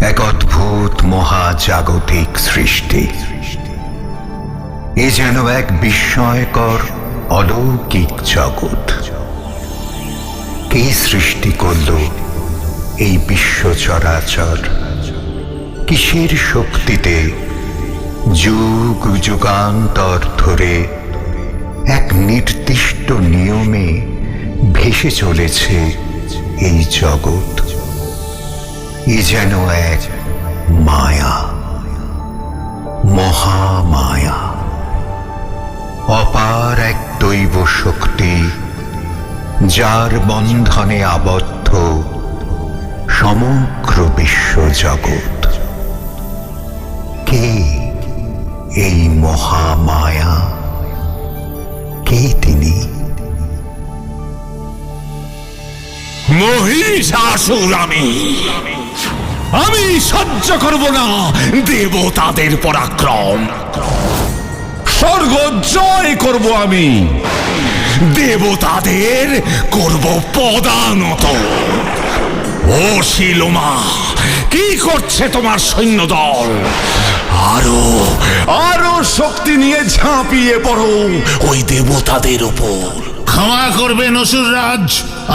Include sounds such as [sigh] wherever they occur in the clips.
এক অদ্ভুত মহাজাগতিক সৃষ্টি। এ যেন এক বিস্ময়কর অলৌকিক জগৎ। কে সৃষ্টি করল এই বিশ্ব চরাচর কিসের শক্তিতে যুগ যুগান্তর ধরে এক নির্দিষ্ট নিয়মে ভেসে চলেছে এই জগৎ? এ যেন এক মায়া, মহামায়া। অপার এক দৈব শক্তি, যার বন্ধনে আবদ্ধ সমগ্র বিশ্ব জগৎ কে এই মহামায়া? কে তিনি? মহিষাসুর আমি। আমি সহ্য করব না। দেবতাদের পরাক্রম। স্বর্গ জয় করব আমি। দেবতাদের করব পদানত। ও শিলোমা, কি করছে তোমার সৈন্যদল? আরও আরও শক্তি নিয়ে ঝাঁপিয়ে পড়ো ওই দেবতাদের উপর। ক্ষমা করবেন অসুররাজ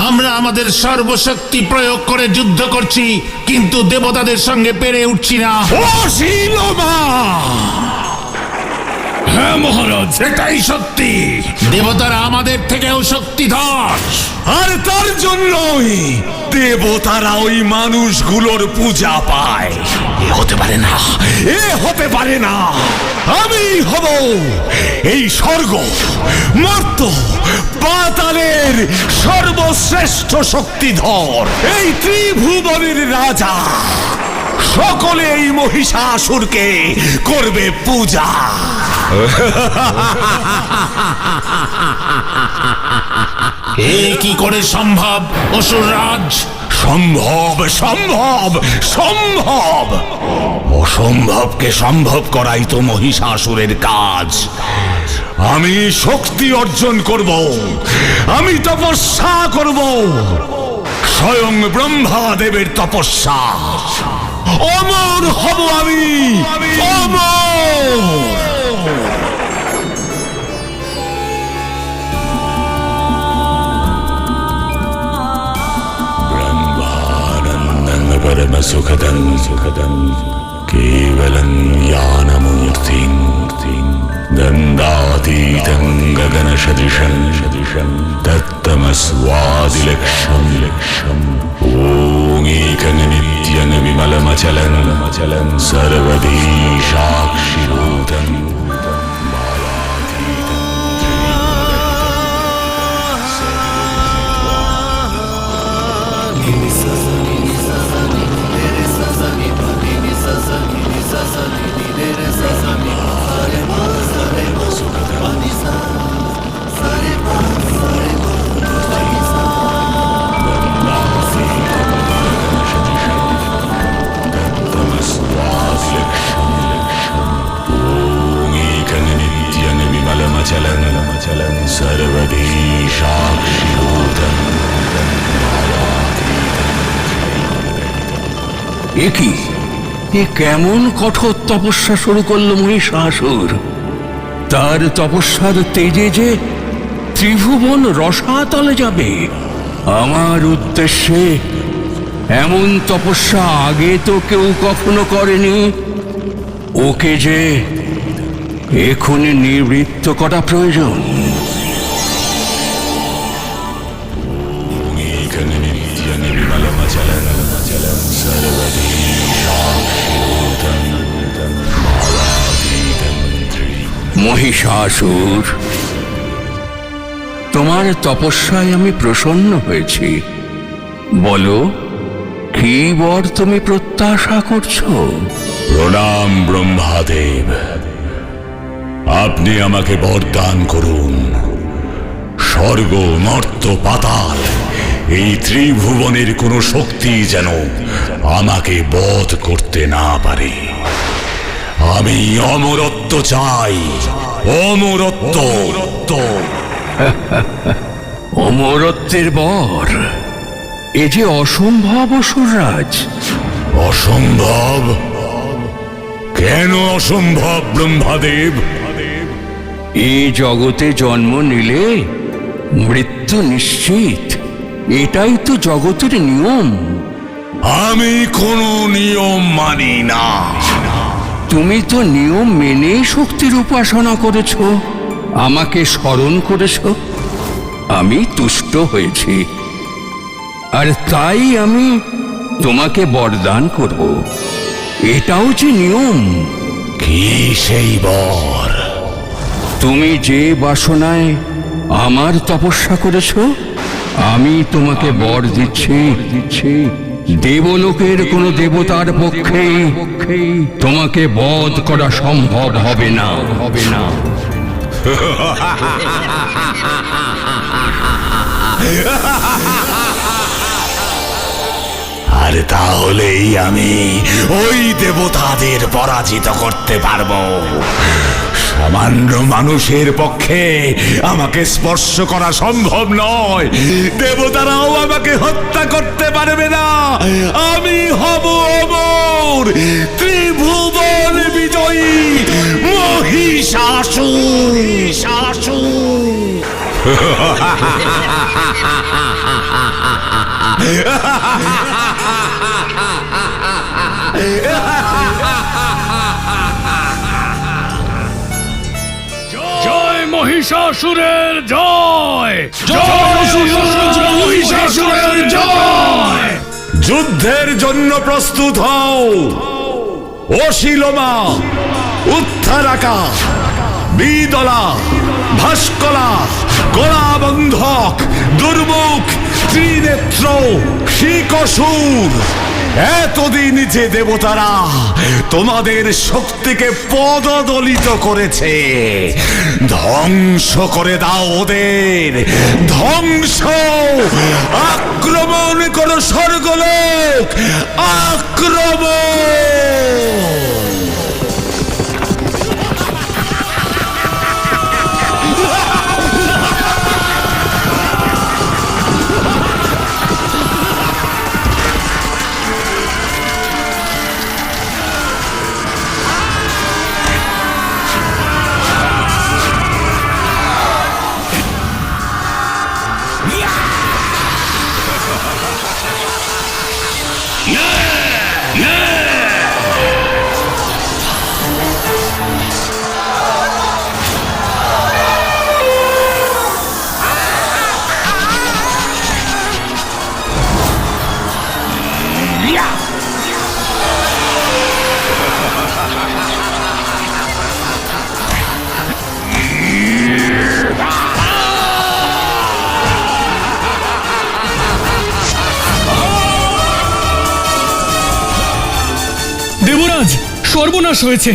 আমরা আমাদের সর্বশক্তি প্রয়োগ করে যুদ্ধ করছি, কিন্তু দেবতাদের সঙ্গে পেরে উঠছি না। হ্যাঁ মহারাজ এটাই সত্যি। দেবতারা আমাদের থেকেও শক্তিধর। আর তার জন্যই দেবতারা ওই মানুষগুলোর পূজা পায়। এ হতে পারে না। এ হতে পারে না। আমি হব এই স্বর্গ মর্ত পাতালের সর্বশ্রেষ্ঠ শক্তিধর। এই ত্রিভুবনের রাজা সকলে এই মহিষাসুরকে করবে পূজা। এ কি করে সম্ভব, অসুররাজ? সম্ভব সম্ভব সম্ভব! অসম্ভবকে সম্ভব করাই তো মহিষাসুরের কাজ। আমি শক্তি অর্জন করব, আমি তপস্যা করব। স্বয়ং ব্রহ্মাদেবের তপস্যা। অমর হব আমি, অমর! सुखदं सुखदं केवलं यानमूर्तिं दन्दातीतं गगनशदिशं शदिशं दत्तमस्वादिलक्षं लक्षम् ओमेकनित्यनविमलमचलनमचलं ओकन् सर्वदीशाक्षिभूतम् এ কেমন কঠোর তপস্যা শুরু করল মহিষাসুর? তার তপস্যার তেজে যে ত্রিভুবন রসাতলে যাবে। আমার উদ্দেশ্যে এমন তপস্যা আগে তো কেউ কখনো করেনি। ওকে যে এখনই নিবৃত্ত করা প্রয়োজন। মহিষাসুর। তোমার তপস্যায় আমি প্রসন্ন হয়েছি। বলো, কি বর তুমি প্রত্যাশা করছ? প্রণাম ব্রহ্মাদেব। আপনি আমাকে বরদান করুন। স্বর্গ, মর্ত, পাতাল, এই ত্রিভুবনের কোনো শক্তি যেন আমাকে বধ করতে না পারে। আমি অমরত্ব চাই। অমরত্ব। অমরত্বের বর এ যে অসম্ভব অসুররাজ অসম্ভব? কেন অসম্ভব ব্রহ্মাদেব? এই জগতে জন্ম নিলে মৃত্যু নিশ্চিত। এটাই তো জগতের নিয়ম। আমি কোনো নিয়ম মানি না। তুমি তো নিয়ম মেনে শক্তির উপাসনা করেছ। আমাকে স্মরণ করেছ। আমি তুষ্ট হয়েছি। আর তাই আমি তোমাকে বরদান করব। এটাও যে নিয়ম। কি সেই বর? তুমি যে বাসনায় আমার তপস্যা করেছ আমি তোমাকে বর দিচ্ছি দিচ্ছি। দেবলোকের কোন দেবতার পক্ষে তোমাকে বধ করা সম্ভব হবে না। হবে না আর তাহলেই আমি ওই দেবতাদের পরাজিত করতে পারব। সামান্য মানুষের পক্ষে আমাকে স্পর্শ করা সম্ভব নয়। দেবতারাও আমাকে হত্যা করতে পারবে না। আমি হব অমর, ত্রিভুবন বিজয়ী, মহিষাসুর। মহিষাসুর। জয় [laughs] মহিষাসুরের জয়। মহিষাসুরের জয়। যুদ্ধের জন্য প্রস্তুত হও। অশিলমা উত্থারাকা বিদলা ভাস্কলা কলাবন্ধক দুর্মুখ ত্রিনেত্র শিকসুর। এতদিন যে দেবতারা তোমাদের শক্তিকে পদদলিত করেছে, ধ্বংস করে দাও ওদের। ধ্বংস! আক্রমণ করো স্বর্গলোক! আক্রমণ! সর্বনাশ হয়েছে।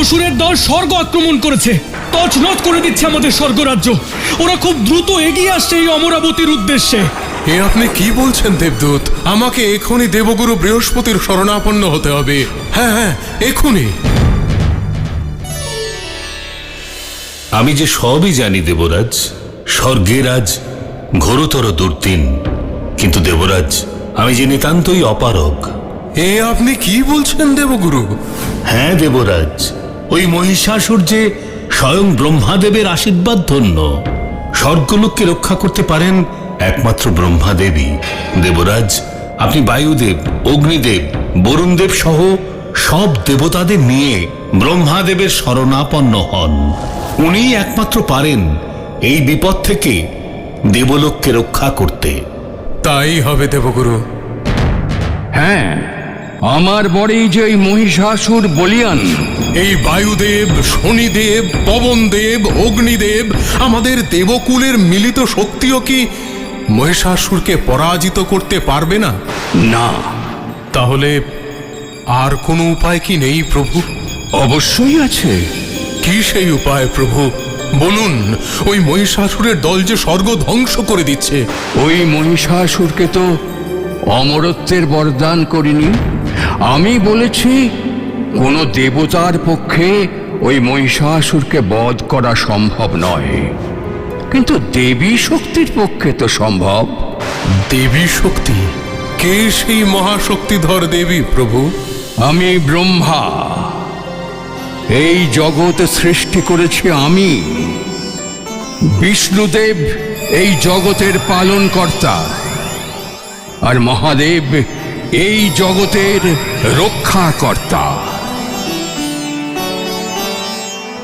অসুরের দল স্বর্গ আক্রমণ করেছে। তছনছ করে দিচ্ছে আমাদের স্বর্গরাজ্য। ওরা খুব দ্রুত এগিয়ে আসছে এই অমরাবতীর উদ্দেশ্যে। এ আপনি কি বলছেন দেবদূত? আমাকে এখনই দেবগুরু বৃহস্পতির শরণাপন্ন হতে হবে। হ্যাঁ হ্যাঁ এখনই। আমি যে সবই জানি দেবরাজ স্বর্গের আজ ঘোরতর দুর্দিন। কিন্তু দেবরাজ আমি যে নিতান্তই অপারগ। এ আপনি কি বলছেন দেবগুরু? হ্যাঁ দেবরাজ। ওই মহিষাসুর যে স্বয়ং ব্রহ্মাদেবের আশীর্বাদ ধন্য স্বর্গলোককে রক্ষা করতে পারেন একমাত্র ব্রহ্মাদেবী দেবরাজ আপনি বায়ুদেব অগ্নিদেব বরুণদেব সহ সব দেবতাদের নিয়ে ব্রহ্মাদেবের শরণাপন্ন হন। উনি একমাত্র পারেন এই বিপদ থেকে দেবলোককে রক্ষা করতে। তাই হবে দেবগুরু। হ্যাঁ আমার বরেই যে ওই মহিষাসুর বলিয়ান। এই বায়ুদেব শনিদেব পবনদেব অগ্নিদেব আমাদের দেবকুলের মিলিত শক্তিও কি মহিষাসুরকে পরাজিত করতে পারবে না? না। তাহলে আর কোনো উপায় কি নেই প্রভু? অবশ্যই আছে। কি সেই উপায় প্রভু? বলুন ওই মহিষাসুরের দল যে স্বর্গ ধ্বংস করে দিচ্ছে। ওই মহিষাসুরকে তো অমরত্বের বরদান করিনি। আমি বলেছি কোনো দেবতার পক্ষে ওই মহিষাসুরকে বধ করা সম্ভব নয়। কিন্তু দেবী শক্তির পক্ষে তো সম্ভব। দেবী শক্তি? কে সেই মহাশক্তিধর দেবী প্রভু? আমি ব্রহ্মা। এই জগৎ সৃষ্টি করেছি আমি। বিষ্ণুদেব এই জগতের পালনকর্তা। আর মহাদেব এই জগতের রক্ষাকর্তা।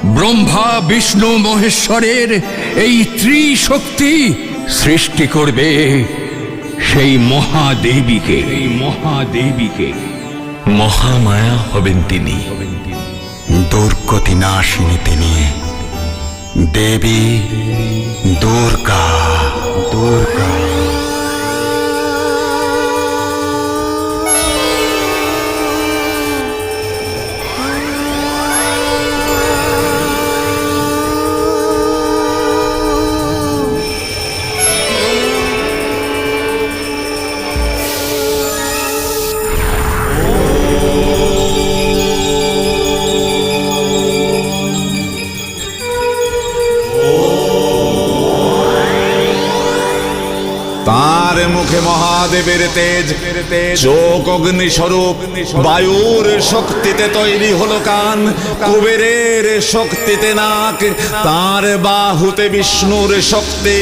ব্রহ্মা বিষ্ণু মহেশ্বরের এই ত্রিশক্তি সৃষ্টি করবে সেই মহাদেবীকে। এই মহাদেবীকে। মহামায়া হবেন তিনি। দুর্গতি নাশিনী তিনি। দেবী দুর্গা দুর্গা। মুখে মহাদেবের তেজ চোখ অগ্নি স্বরূপ, বায়ুর শক্তিতে তৈরি হলো কান, কুবেরের শক্তিতে নাক, তার বাহুতে বিষ্ণুর শক্তি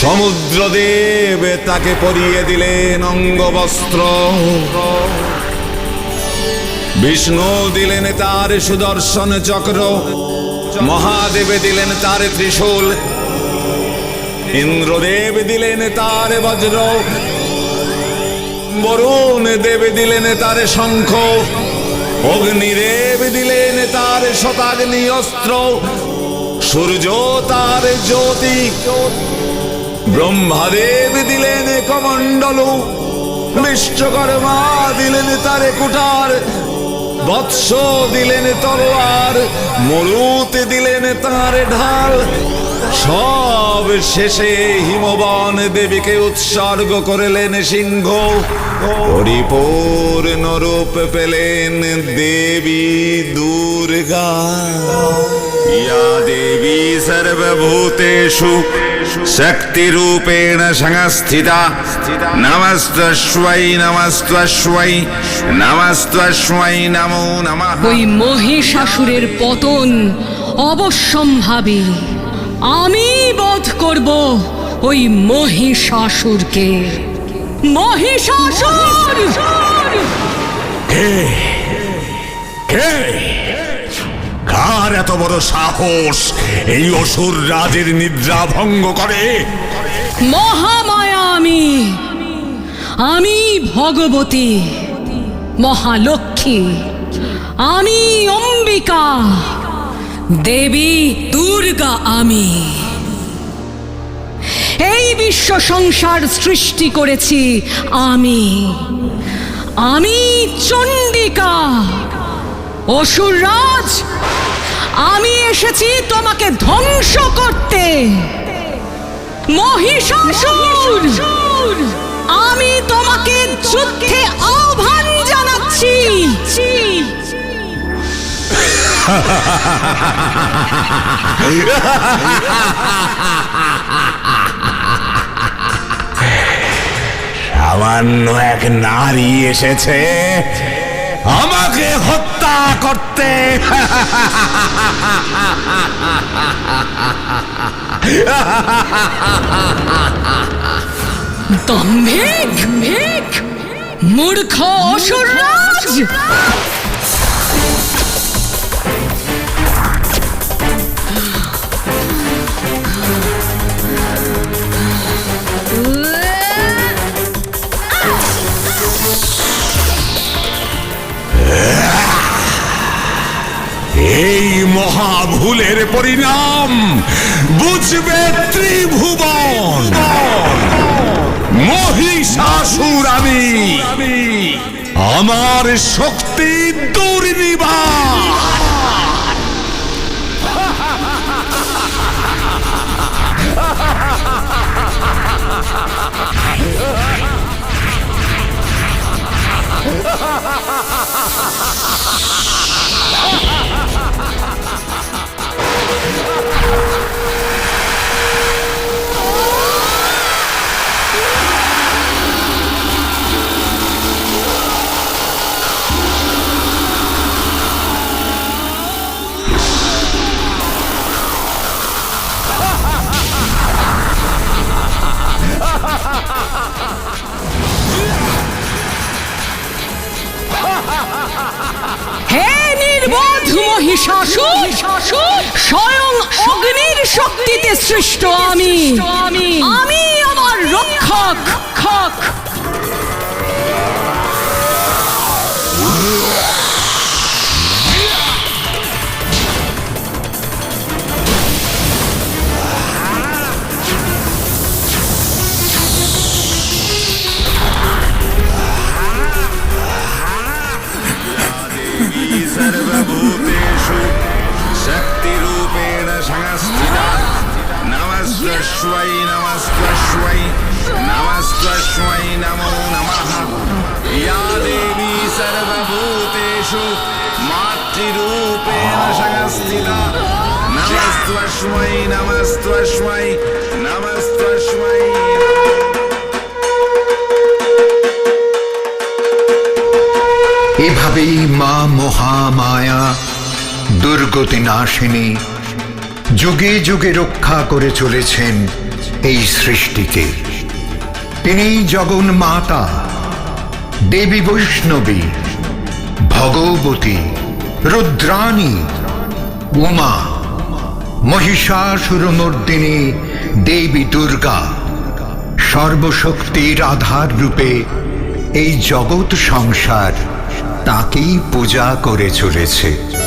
সমুদ্রদেব তাকে পরিয়ে দিলেন অঙ্গবস্ত্র। বিষ্ণু দিলেন তার সুদর্শন চক্র, মহাদেবে দিলেন তার ত্রিশূল ইন্দ্রদেব দিলেন তার বজ্র। বরুণ দেব দিলেন তার শঙ্খ। অগ্নিদেব দিলেন তার শতাগ্নি অস্ত্র। সূর্য তার জ্যোতি। ব্রহ্মাদেব দিলেন কমণ্ডলু। বিশ্বকর্মা দিলেন তার কুটার বৎস দিলেন তলোয়ার। মরুত দিলেন তার ঢাল। সব শেষে হিমবন দেবীকে উৎসর্গ করলেন সিংহ। পরিপূর্ণ রূপ পেলেন দেবী দুর্গা। ইয়া দেবী সর্বভূতেষু, শক্তিরূপেণ সংস্থিতা। নমস্তস্বৈ নমস্তস্বৈ নমস্তস্বৈ নমো নমঃ। ওই মহিষাসুরের পতন অবশ্যম্ভাবী। আমি বধ করব ওই মহিষাসুরকে। মহিষাসুর! কে? কার এত বড় সাহস এই অসুর রাজের নিদ্রা ভঙ্গ করে? মহামায়া আমি। আমি ভগবতী মহালক্ষ্মী। আমি অম্বিকা। দেবী দুর্গা আমি। এই বিশ্ব সংসার সৃষ্টি করেছি আমি। আমি চণ্ডিকা অসুররাজ। আমি এসেছি তোমাকে ধ্বংস করতে। মহিষাসুর, আমি তোমাকে যুদ্ধে আহ্বান জানাচ্ছি। সামান্য এক নারী এসেছে। আমাকে হত্যা করতে। দম্ভিক ভিক মূর্খ অসুররাজ এই ভুলের পরিণাম। বুঝবে ত্রিভুবন। মহিষাসুর আমি আমার শক্তি দুর্নিবাস। [laughs] ক্রোধ মহিষাসুর স্বয়ং অগ্নির শক্তিতে সৃষ্ট আমি। আমি। আমি আমার রক্ষক। नमस्त्वै नमस्त्वै नमस्त्वै नमो नमः या देवी सर्वभूतेषु मातृरूपेण संस्थिता नमस्त्वै नमस्त्वै नमस्त्वै এভাবেই মা মহামায়া দুর্গতি নাশিনী যুগে যুগে রক্ষা করে চলেছেন এই সৃষ্টিকে। তিনি জগন মাতা, দেবী বৈষ্ণবী, ভগবতী, রুদ্রাণী, উমা, মহিষাসুরমর্দিনী, দেবী দুর্গা, সর্বশক্তির আধার রূপে এই জগৎ সংসার তাকেই পূজা করে চলেছে।